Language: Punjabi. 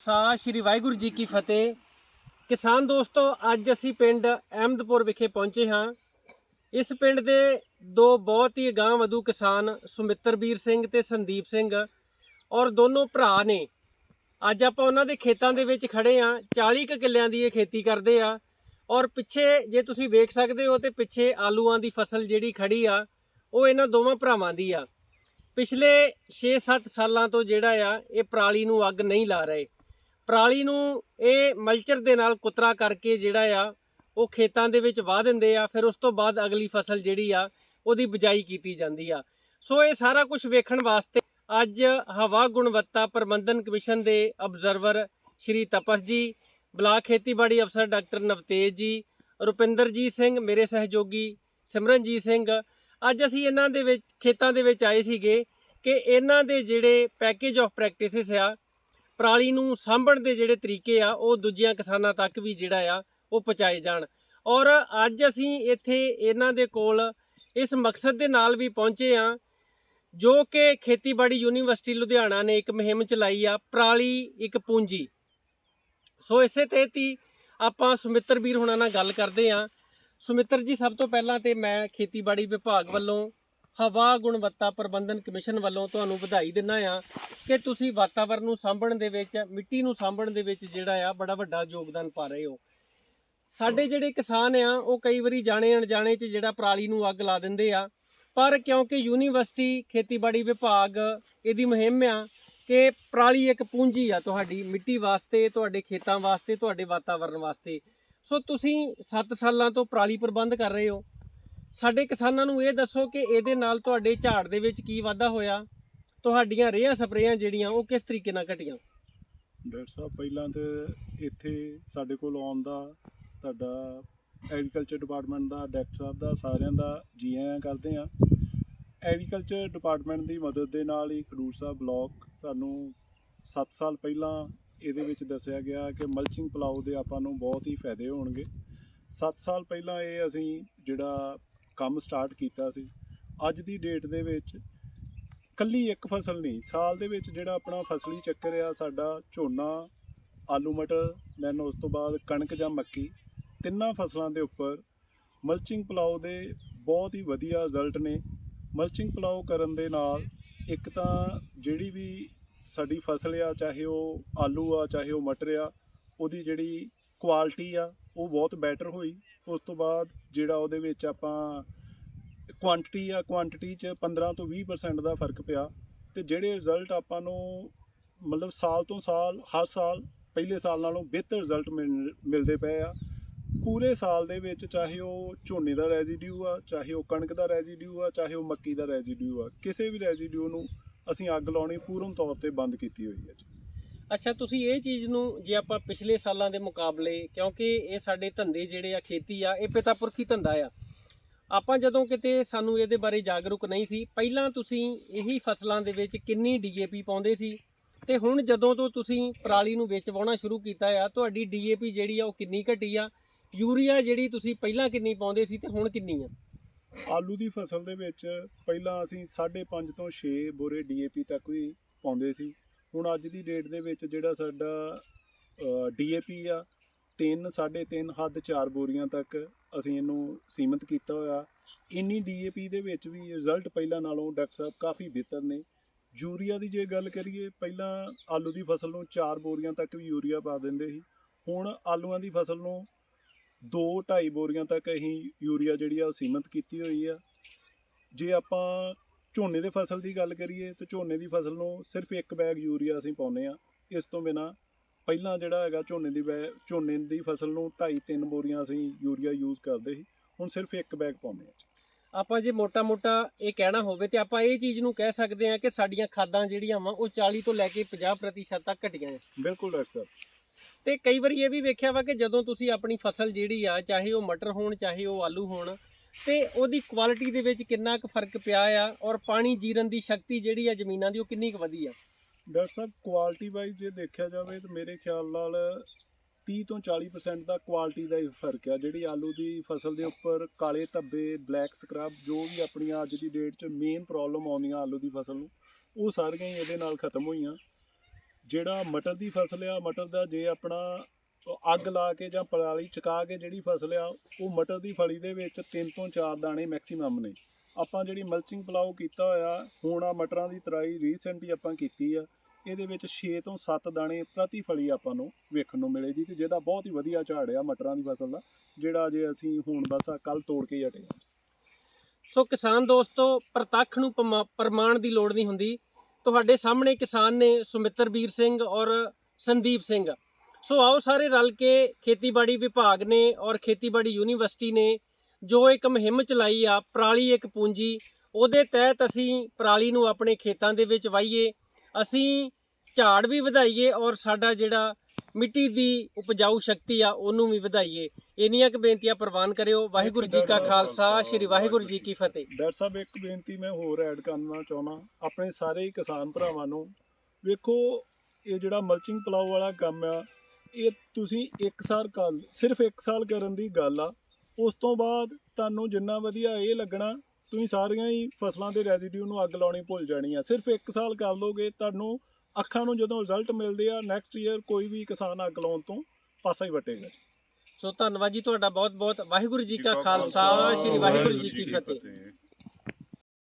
ਸਾ ਸ਼੍ਰੀ ਵਾਹਿਗੁਰੂ ਜੀ ਕੀ ਫਤਿਹ। ਕਿਸਾਨ ਦੋਸਤੋ, ਅੱਜ ਅਸੀਂ ਪਿੰਡ ਅਹਿਮਦਪੁਰ ਵਿਖੇ ਪਹੁੰਚੇ ਹਾਂ। ਇਸ ਪਿੰਡ ਦੇ ਦੋ ਬਹੁਤ ਹੀ ਗਾਂ ਵਧੂ ਕਿਸਾਨ ਸੁਮਿੱਤਰਬੀਰ ਸਿੰਘ ਤੇ ਸੰਦੀਪ ਸਿੰਘ ਔਰ ਦੋਨੋਂ ਭਰਾ ਨੇ। ਅੱਜ ਆਪਾਂ ਉਹਨਾਂ ਦੇ ਖੇਤਾਂ ਦੇ ਵਿੱਚ ਖੜੇ ਆ 40 ਕੁ ਕਿੱਲਿਆਂ ਦੀ ਇਹ ਖੇਤੀ ਕਰਦੇ ਆ ਔਰ ਪਿੱਛੇ ਜੇ ਤੁਸੀਂ ਵੇਖ ਸਕਦੇ ਹੋ ਤੇ ਪਿੱਛੇ ਆਲੂਆਂ ਦੀ ਫਸਲ ਜਿਹੜੀ ਖੜੀ ਆ, ਉਹ ਇਹਨਾਂ ਦੋਵਾਂ ਭਰਾਵਾਂ ਦੀ ਆ। ਪਿਛਲੇ 6-7 ਸਾਲਾਂ ਤੋਂ ਜਿਹੜਾ ਆ, ਇਹ ਪਰਾਲੀ ਨੂੰ ਅੱਗ ਨਹੀਂ ਲਾ ਰਹੇ। ਪਰਾਲੀ ਨੂੰ ਇਹ ਮਲਚਰ ਦੇ ਨਾਲ ਕੁਤਰਾ ਕਰਕੇ ਜਿਹੜਾ ਆ, ਉਹ ਖੇਤਾਂ ਦੇ ਵਿੱਚ ਵਾਹ ਦਿੰਦੇ ਆ, ਫਿਰ ਉਸ ਤੋਂ ਬਾਅਦ ਅਗਲੀ ਫਸਲ ਜਿਹੜੀ ਆ, ਉਹਦੀ ਬਿਜਾਈ ਕੀਤੀ ਜਾਂਦੀ ਆ। ਸੋ ਇਹ ਸਾਰਾ ਕੁਝ ਵੇਖਣ ਵਾਸਤੇ ਅੱਜ ਹਵਾ ਗੁਣਵੱਤਾ ਪ੍ਰਬੰਧਨ ਕਮਿਸ਼ਨ ਦੇ ਅਬਜ਼ਰਵਰ ਸ਼੍ਰੀ ਤਪਸ ਜੀ, ਬਲਾਕ ਖੇਤੀਬਾੜੀ ਅਫਸਰ ਡਾਕਟਰ ਨਵਤੇਜ ਜੀ, ਰੁਪਿੰਦਰਜੀਤ ਸਿੰਘ, ਮੇਰੇ ਸਹਿਯੋਗੀ ਸਿਮਰਨਜੀਤ ਸਿੰਘ। ਅੱਜ ਅਸੀਂ ਇਹਨਾਂ ਦੇ ਵਿੱਚ, ਖੇਤਾਂ ਦੇ ਵਿੱਚ ਆਏ ਸੀਗੇ ਕਿ ਇਹਨਾਂ ਦੇ ਜਿਹੜੇ ਪੈਕੇਜ ਆਫ ਪ੍ਰੈਕਟਿਸਿਸ ਆ ਪਰਾਲੀ ਨੂੰ ਸਾਂਭਣ ਦੇ ਜਿਹੜੇ ਤਰੀਕੇ ਆ, ਉਹ ਦੂਜਿਆਂ ਕਿਸਾਨਾਂ ਤੱਕ ਵੀ ਜਿਹੜਾ ਆ, ਉਹ ਪਹੁੰਚਾਏ ਜਾਣ। ਔਰ ਅੱਜ ਅਸੀਂ ਇੱਥੇ ਇਹਨਾਂ ਦੇ ਕੋਲ ਇਸ ਮਕਸਦ ਦੇ ਨਾਲ ਵੀ ਪਹੁੰਚੇ ਆ ਜੋ ਕਿ ਖੇਤੀਬਾੜੀ ਯੂਨੀਵਰਸਿਟੀ ਲੁਧਿਆਣਾ ਨੇ ਇੱਕ ਮੁਹਿੰਮ ਚਲਾਈ ਆ, ਪਰਾਲੀ ਇੱਕ ਪੂੰਜੀ। ਸੋ ਇਸੇ ਤਹਿਤ ਹੀ ਆਪਾਂ ਸੁਮਿੱਤਰ ਵੀਰ ਹੁਣਾਂ ਨਾਲ ਗੱਲ ਕਰਦੇ ਆ ਸੁਮਿੱਤਰ ਜੀ, ਸਭ ਤੋਂ ਪਹਿਲਾਂ ਤੇ ਮੈਂ ਖੇਤੀਬਾੜੀ ਵਿਭਾਗ ਵੱਲੋਂ ਹਵਾ ਗੁਣਵੱਤਾ ਪ੍ਰਬੰਧਨ ਕਮਿਸ਼ਨ ਵੱਲੋਂ ਤੁਹਾਨੂੰ ਵਧਾਈ ਦਿੰਦਾ ਆ ਕਿ ਤੁਸੀਂ ਵਾਤਾਵਰਣ ਨੂੰ ਸਾਂਭਣ ਦੇ ਵਿੱਚ, ਮਿੱਟੀ ਨੂੰ ਸਾਂਭਣ ਦੇ ਵਿੱਚ ਜਿਹੜਾ ਆ ਬੜਾ ਵੱਡਾ ਯੋਗਦਾਨ ਪਾ ਰਹੇ ਹੋ। ਸਾਡੇ ਜਿਹੜੇ ਕਿਸਾਨ ਆ, ਉਹ ਕਈ ਵਾਰੀ ਜਾਣੇ ਅਣਜਾਣੇ 'ਚ ਜਿਹੜਾ ਪਰਾਲੀ ਨੂੰ ਅੱਗ ਲਾ ਦਿੰਦੇ ਆ। ਪਰ ਕਿਉਂਕਿ ਯੂਨੀਵਰਸਿਟੀ, ਖੇਤੀਬਾੜੀ ਵਿਭਾਗ ਇਹਦੀ ਮੁਹਿੰਮ ਆ ਕਿ ਪਰਾਲੀ ਇੱਕ ਪੂੰਜੀ ਆ ਤੁਹਾਡੀ, ਮਿੱਟੀ ਵਾਸਤੇ, ਤੁਹਾਡੇ ਖੇਤਾਂ ਵਾਸਤੇ, ਤੁਹਾਡੇ ਵਾਤਾਵਰਣ ਵਾਸਤੇ। ਸੋ ਤੁਸੀਂ 7 ਸਾਲਾਂ ਤੋਂ ਪਰਾਲੀ ਪ੍ਰਬੰਧ ਕਰ ਰਹੇ ਹੋ। ਸਾਡੇ ਕਿਸਾਨਾਂ ਨੂੰ ਇਹ ਦੱਸੋ ਕਿ ਇਹਦੇ ਨਾਲ ਤੁਹਾਡੇ ਝਾੜ ਦੇ ਵਿੱਚ ਕੀ ਵਾਧਾ ਹੋਇਆ? ਤੁਹਾਡੀਆਂ ਰੇਹਾਂ ਸਪਰੇਆਂ ਜਿਹੜੀਆਂ, ਉਹ ਕਿਸ ਤਰੀਕੇ ਨਾਲ ਘਟੀਆਂ? ਡਾਕਟਰ ਸਾਹਿਬ, ਪਹਿਲਾਂ ਤੇ ਇੱਥੇ ਸਾਡੇ ਕੋਲ ਆਉਣ ਦਾ, ਤੁਹਾਡਾ ਐਗਰੀਕਲਚਰ ਡਿਪਾਰਟਮੈਂਟ ਦਾ, ਡਾਕਟਰ ਸਾਹਿਬ ਦਾ, ਸਾਰਿਆਂ ਦਾ ਜੀ ਆਇਆਂ ਕਰਦੇ ਆ ਐਗਰੀਕਲਚਰ ਡਿਪਾਰਟਮੈਂਟ ਦੀ ਮਦਦ ਦੇ ਨਾਲ ਹੀ ਖਡੂਰ ਸਾਹਿਬ ਬਲਾਕ ਸਾਨੂੰ 7 ਸਾਲ ਪਹਿਲਾਂ ਇਹਦੇ ਵਿੱਚ ਦੱਸਿਆ ਗਿਆ ਕਿ ਮਲਚਿੰਗ ਪਲਾਉ ਦੇ ਆਪਾਂ ਨੂੰ ਬਹੁਤ ਹੀ ਫਾਇਦੇ ਹੋਣਗੇ। 7 ਸਾਲ ਪਹਿਲਾਂ ਇਹ ਅਸੀਂ ਜਿਹੜਾ ਕੰਮ ਸਟਾਰਟ ਕੀਤਾ ਸੀ। ਅੱਜ ਦੀ ਡੇਟ ਦੇ ਵਿੱਚ ਕੱਲੀ ਇੱਕ ਫਸਲ ਨਹੀਂ, ਸਾਲ ਦੇ ਵਿੱਚ ਜਿਹੜਾ ਆਪਣਾ ਫਸਲੀ ਚੱਕਰ ਆ, ਸਾਡਾ ਝੋਨਾ, ਆਲੂ ਮਟਰ ਦੈਨ ਉਸ ਤੋਂ ਬਾਅਦ ਕਣਕ ਜਾਂ ਮੱਕੀ, ਤਿੰਨਾਂ ਫਸਲਾਂ ਦੇ ਉੱਪਰ ਮਲਚਿੰਗ ਪਲਾਉ ਦੇ ਬਹੁਤ ਹੀ ਵਧੀਆ ਰਿਜ਼ਲਟ ਨੇ। ਮਲਚਿੰਗ ਪਲਾਉ ਕਰਨ ਦੇ ਨਾਲ ਇੱਕ ਤਾਂ ਜਿਹੜੀ ਵੀ ਸਾਡੀ ਫਸਲ ਆ, ਚਾਹੇ ਉਹ ਆਲੂ ਆ, ਚਾਹੇ ਉਹ ਮਟਰ ਆ, ਉਹਦੀ ਜਿਹੜੀ ਕੁਆਲਿਟੀ ਆ ਉਹ ਬਹੁਤ ਬੈਟਰ ਹੋਈ। ਉਸ ਤੋਂ ਬਾਅਦ ਜਿਹੜਾ ਉਹਦੇ ਵਿੱਚ ਆਪਾਂ ਕੁਆਂਟੀਟੀ ਆ ਕੁਆਂਟੀਟੀ 'ਚ 15 ਤੋਂ 20% ਦਾ ਫ਼ਰਕ ਪਿਆ। ਤੇ ਜਿਹੜੇ ਰਿਜ਼ਲਟ ਆਪਾਂ ਨੂੰ ਮਤਲਬ ਸਾਲ ਤੋਂ ਸਾਲ, ਹਰ ਸਾਲ, ਪਹਿਲੇ ਸਾਲ ਨਾਲੋਂ ਬਿਹਤਰ ਰਿਜ਼ਲਟ ਮਿਲਦੇ ਪਏ ਆ। ਪੂਰੇ ਸਾਲ ਦੇ ਵਿੱਚ ਚਾਹੇ ਉਹ ਝੋਨੇ ਦਾ ਰੈਜ਼ੀਡਿਊ ਆ, ਚਾਹੇ ਉਹ ਕਣਕ ਦਾ ਰੈਜ਼ੀਡਿਊ ਆ, ਚਾਹੇ ਉਹ ਮੱਕੀ ਦਾ ਰੈਜ਼ੀਡਿਊ ਆ, ਕਿਸੇ ਵੀ ਰੈਜ਼ੀਡਿਊ ਨੂੰ ਅਸੀਂ ਅੱਗ ਲਾਉਣੀ ਪੂਰਨ ਤੌਰ ਤੇ ਬੰਦ ਕੀਤੀ ਹੋਈ ਹੈ ਜੀ। ਅੱਛਾ, ਤੁਸੀਂ ਇਹ ਚੀਜ਼ ਨੂੰ ਜੇ ਆਪਾਂ ਪਿਛਲੇ ਸਾਲਾਂ ਦੇ ਮੁਕਾਬਲੇ, ਕਿਉਂਕਿ ਇਹ ਸਾਡੇ ਧੰਦੇ ਜਿਹੜੇ ਆ, ਖੇਤੀ ਆ, ਇਹ ਪਿਤਾ ਪੁਰਖੀ ਧੰਦਾ ਆ? ਆਪਾਂ ਜਦੋਂ ਕਿਤੇ ਸਾਨੂੰ ਇਹਦੇ ਬਾਰੇ ਜਾਗਰੂਕ ਨਹੀਂ ਸੀ, ਪਹਿਲਾਂ ਤੁਸੀਂ ਇਹੀ ਫਸਲਾਂ ਦੇ ਵਿੱਚ ਕਿੰਨੀ ਡੀਏਪੀ ਪਾਉਂਦੇ ਸੀ? ਤੇ ਹੁਣ ਜਦੋਂ ਤੋਂ ਤੁਸੀਂ ਪਰਾਲੀ ਨੂੰ ਵਿੱਚ ਵਾਉਣਾ ਸ਼ੁਰੂ ਕੀਤਾ ਆ, ਤੁਹਾਡੀ ਡੀਏਪੀ ਜਿਹੜੀ ਆ, ਉਹ ਕਿੰਨੀ ਘਟੀ ਆ? ਯੂਰੀਆ ਜਿਹੜੀ ਤੁਸੀਂ ਪਹਿਲਾਂ ਕਿੰਨੀ ਪਾਉਂਦੇ ਸੀ ਤੇ ਹੁਣ ਕਿੰਨੀ ਆ? ਆਲੂ ਦੀ ਫਸਲ ਦੇ ਵਿੱਚ ਪਹਿਲਾਂ ਅਸੀਂ 5.5 ਤੋਂ 6 ਬੋਰੇ ਡੀਏਪੀ ਤੱਕ ਵੀ ਪਾਉਂਦੇ ਸੀ। ਹੁਣ ਅੱਜ ਦੀ ਡੇਟ ਦੇ ਵਿੱਚ ਜਿਹੜਾ ਸਾਡਾ ਡੀਏਪੀ ਆ 3 3.5 ਹੱਦ 4 ਬੋਰੀਆਂ ਤੱਕ ਅਸੀਂ ਇਹਨੂੰ ਸੀਮਿਤ ਕੀਤਾ ਹੋਇਆ। ਇੰਨੀ ਡੀਏਪੀ ਦੇ ਵਿੱਚ ਵੀ ਰਿਜ਼ਲਟ ਪਹਿਲਾਂ ਨਾਲੋਂ ਡਾਕਟਰ ਸਾਹਿਬ ਕਾਫੀ ਬਿਹਤਰ ਨੇ। ਯੂਰੀਆ ਦੀ ਜੇ ਗੱਲ ਕਰੀਏ, ਪਹਿਲਾਂ ਆਲੂ ਦੀ ਫਸਲ ਨੂੰ 4 ਬੋਰੀਆਂ ਤੱਕ ਵੀ ਯੂਰੀਆ ਪਾ ਦਿੰਦੇ ਸੀ। ਹੁਣ ਆਲੂਆਂ ਦੀ ਫਸਲ ਨੂੰ 2 2.5 ਬੋਰੀਆਂ ਤੱਕ ਅਸੀਂ ਯੂਰੀਆ ਜਿਹੜੀ ਆ ਉਹ ਸੀਮਿਤ ਕੀਤੀ ਹੋਈ ਆ। ਜੇ ਆਪਾਂ ਝੋਨੇ ਦੇ ਫਸਲ ਦੀ ਗੱਲ ਕਰੀਏ ਤਾਂ ਝੋਨੇ ਦੀ ਫਸਲ ਨੂੰ ਸਿਰਫ ਇੱਕ ਬੈਗ ਯੂਰੀਆ ਅਸੀਂ ਪਾਉਂਦੇ ਆ ਇਸ ਤੋਂ ਬਿਨਾ ਪਹਿਲਾਂ ਜਿਹੜਾ ਹੈਗਾ ਝੋਨੇ ਦੀ ਬੈ ਝੋਨੇ ਦੀ ਫਸਲ ਨੂੰ 2.5 3 ਬੋਰੀਆਂ ਅਸੀਂ ਯੂਰੀਆ ਯੂਜ਼ ਕਰਦੇ ਸੀ। ਹੁਣ ਸਿਰਫ ਇੱਕ ਬੈਗ ਪਾਉਂਦੇ ਆ ਆਪਾਂ ਜੇ ਮੋਟਾ-ਮੋਟਾ ਇਹ ਕਹਿਣਾ ਹੋਵੇ ਤੇ ਆਪਾਂ ਇਹ ਚੀਜ਼ ਨੂੰ ਕਹਿ ਸਕਦੇ ਹਾਂ ਕਿ ਸਾਡੀਆਂ ਖਾਦਾਂ ਜਿਹੜੀਆਂ ਵਾ ਉਹ 40 ਤੋਂ ਲੈ ਕੇ 50% ਤੱਕ ਘਟੀਆਂ ਹੈ ਬਿਲਕੁਲ ਡਾਕਟਰ ਸਾਹਿਬ ਤੇ ਕਈ ਵਾਰੀ ਇਹ ਵੀ ਵੇਖਿਆ ਵਾ ਕਿ ਜਦੋਂ ਤੁਸੀਂ ਆਪਣੀ ਫਸਲ ਜਿਹੜੀ ਆ ਚਾਹੇ ਉਹ ਮਟਰ ਹੋਣ ਚਾਹੇ ਉਹ ਆਲੂ ਹੋਣ ਤੇ ਉਹਦੀ ਕੁਆਲਿਟੀ ਦੇ ਵਿੱਚ ਕਿੰਨਾ ਕੁ ਫ਼ਰਕ ਪਿਆ ਆ ਔਰ ਪਾਣੀ ਜੀਰਨ ਦੀ ਸ਼ਕਤੀ ਜਿਹੜੀ ਆ ਜ਼ਮੀਨਾਂ ਦੀ ਉਹ ਕਿੰਨੀ ਕੁ ਵਧੀ ਆ? ਡਾਕਟਰ ਸਾਹਿਬ ਕੁਆਲਿਟੀ ਵਾਈਜ਼ ਜੇ ਦੇਖਿਆ ਜਾਵੇ ਤਾਂ ਮੇਰੇ ਖਿਆਲ ਨਾਲ 30 ਤੋਂ 40% ਦਾ ਕੁਆਲਿਟੀ ਦਾ ਹੀ ਫ਼ਰਕ ਆ। ਜਿਹੜੀ ਆਲੂ ਦੀ ਫਸਲ ਦੇ ਉੱਪਰ ਕਾਲੇ ਧੱਬੇ ਬਲੈਕ ਸਕਰਬ ਜੋ ਵੀ ਆਪਣੀਆਂ ਅੱਜ ਦੀ ਡੇਟ 'ਚ ਮੇਨ ਪ੍ਰੋਬਲਮ ਆਉਂਦੀਆਂ ਆਲੂ ਦੀ ਫਸਲ ਨੂੰ, ਉਹ ਸਾਰੀਆਂ ਹੀ ਇਹਦੇ ਨਾਲ ਖਤਮ ਹੋਈਆਂ। ਜਿਹੜਾ ਮਟਰ ਦੀ ਫਸਲ ਆ, ਮਟਰ ਦਾ ਜੇ ਆਪਣਾ ਅੱਗ ਲਾ ਕੇ ਜਾਂ ਪਰਾਲੀ ਚਕਾ ਕੇ ਜਿਹੜੀ ਫਸਲ ਆ, ਉਹ ਮਟਰ ਦੀ ਫਲੀ ਦੇ ਵਿੱਚ ਤਿੰਨ ਤੋਂ ਚਾਰ ਦਾਣੇ ਮੈਕਸਿਮਮ ਨੇ। ਆਪਾਂ ਜਿਹੜੀ ਮਲਚਿੰਗ ਪਲਾਉ ਕੀਤਾ ਹੋਇਆ, ਹੁਣ ਆ ਮਟਰਾਂ ਦੀ ਤਰਾਈ ਰੀਸੈਂਟਲੀ ਆਪਾਂ ਕੀਤੀ ਆ। ਇਹਦੇ ਵਿੱਚ 6 ਤੋਂ 7 ਦਾਣੇ ਪ੍ਰਤੀ ਫਲੀ ਆਪਾਂ ਨੂੰ ਵੇਖਣ ਨੂੰ ਮਿਲੇ ਜੀ ਤੇ ਜਿਹਦਾ ਬਹੁਤ ਹੀ ਵਧੀਆ ਝਾੜ ਆ ਮਟਰਾਂ ਦੀ ਫਸਲ ਦਾ, ਜਿਹੜਾ ਜੇ ਅਸੀਂ ਹੁਣ ਬਸ ਆ ਕੱਲ ਤੋੜ ਕੇ ਹੀ ਹਟੇ ਸੋ ਕਿਸਾਨ ਦੋਸਤੋ, ਪ੍ਰਤੱਖ ਨੂੰ ਪਮਾ- ਪ੍ਰਮਾਣ ਦੀ ਲੋੜ ਨਹੀਂ ਹੁੰਦੀ। ਤੁਹਾਡੇ ਸਾਹਮਣੇ ਕਿਸਾਨ ਨੇ ਸੁਮਿੱਤਰ ਵੀਰ ਸਿੰਘ ਔਰ ਸੰਦੀਪ ਸਿੰਘ। ਸੋ ਆਓ ਸਾਰੇ ਰਲ ਕੇ ਖੇਤੀਬਾੜੀ ਵਿਭਾਗ ਨੇ ਔਰ ਖੇਤੀਬਾੜੀ ਯੂਨੀਵਰਸਿਟੀ ਨੇ ਜੋ ਇੱਕ ਮੁਹਿੰਮ ਚਲਾਈ ਆ, ਪਰਾਲੀ ਇੱਕ ਪੂੰਜੀ, ਉਹਦੇ ਤਹਿਤ ਅਸੀਂ ਪਰਾਲੀ ਨੂੰ ਆਪਣੇ ਖੇਤਾਂ ਦੇ ਵਿੱਚ ਵਾਹੀਏ। ਅਸੀਂ ਝਾੜ ਵੀ ਵਧਾਈਏ ਔਰ ਸਾਡਾ ਜਿਹੜਾ ਮਿੱਟੀ ਦੀ ਉਪਜਾਊ ਸ਼ਕਤੀ ਆ, ਉਹਨੂੰ ਵੀ ਵਧਾਈਏ। ਇੰਨੀਆਂ ਕੁ ਬੇਨਤੀਆਂ ਪ੍ਰਵਾਨ ਕਰਿਓ। ਵਾਹਿਗੁਰੂ ਜੀ ਕਾ ਖਾਲਸਾ, ਸ੍ਰੀ ਵਾਹਿਗੁਰੂ ਜੀ ਕੀ ਫਤਿਹ। ਡਾਕਟਰ ਸਾਹਿਬ, ਇੱਕ ਬੇਨਤੀ ਮੈਂ ਹੋਰ ਐਡ ਕਰਨਾ ਚਾਹੁੰਦਾ। ਆਪਣੇ ਸਾਰੇ ਕਿਸਾਨ ਭਰਾਵਾਂ ਨੂੰ ਵੇਖੋ, ਇਹ ਜਿਹੜਾ ਮਲਚਿੰਗ ਪਲਾਉ ਵਾਲਾ ਕੰਮ ਆ ਇਹ ਤੁਸੀਂ ਇੱਕ ਸਾਲ ਕਰ ਸਿਰਫ ਇੱਕ ਸਾਲ ਕਰਨ ਦੀ ਗੱਲ ਆ। ਉਸ ਤੋਂ ਬਾਅਦ ਤੁਹਾਨੂੰ ਜਿੰਨਾ ਵਧੀਆ ਇਹ ਲੱਗਣਾ ਤੁਸੀਂ ਸਾਰੀਆਂ ਹੀ ਫਸਲਾਂ ਦੇ ਰੈਜ਼ੀਡਿਊ ਨੂੰ ਅੱਗ ਲਾਉਣੀ ਭੁੱਲ ਜਾਣੀ ਆ। ਸਿਰਫ ਇੱਕ ਸਾਲ ਕਰ ਲੋਗੇ ਤੁਹਾਨੂੰ ਅੱਖਾਂ ਨੂੰ ਜਦੋਂ ਰਿਜ਼ਲਟ ਮਿਲਦੇ ਆ ਨੈਕਸਟ ਈਅਰ ਕੋਈ ਵੀ ਕਿਸਾਨ ਅੱਗ ਲਾਉਣ ਤੋਂ ਪਾਸਾ ਹੀ ਵਟੇਗਾ ਜੀ। ਸੋ ਧੰਨਵਾਦ ਜੀ ਤੁਹਾਡਾ ਬਹੁਤ ਬਹੁਤ ਵਾਹਿਗੁਰੂ ਜੀ ਕਾ ਖਾਲਸਾ ਸ੍ਰੀ ਵਾਹਿਗੁਰੂ ਜੀ ਕੀ ਫਤਿਹ।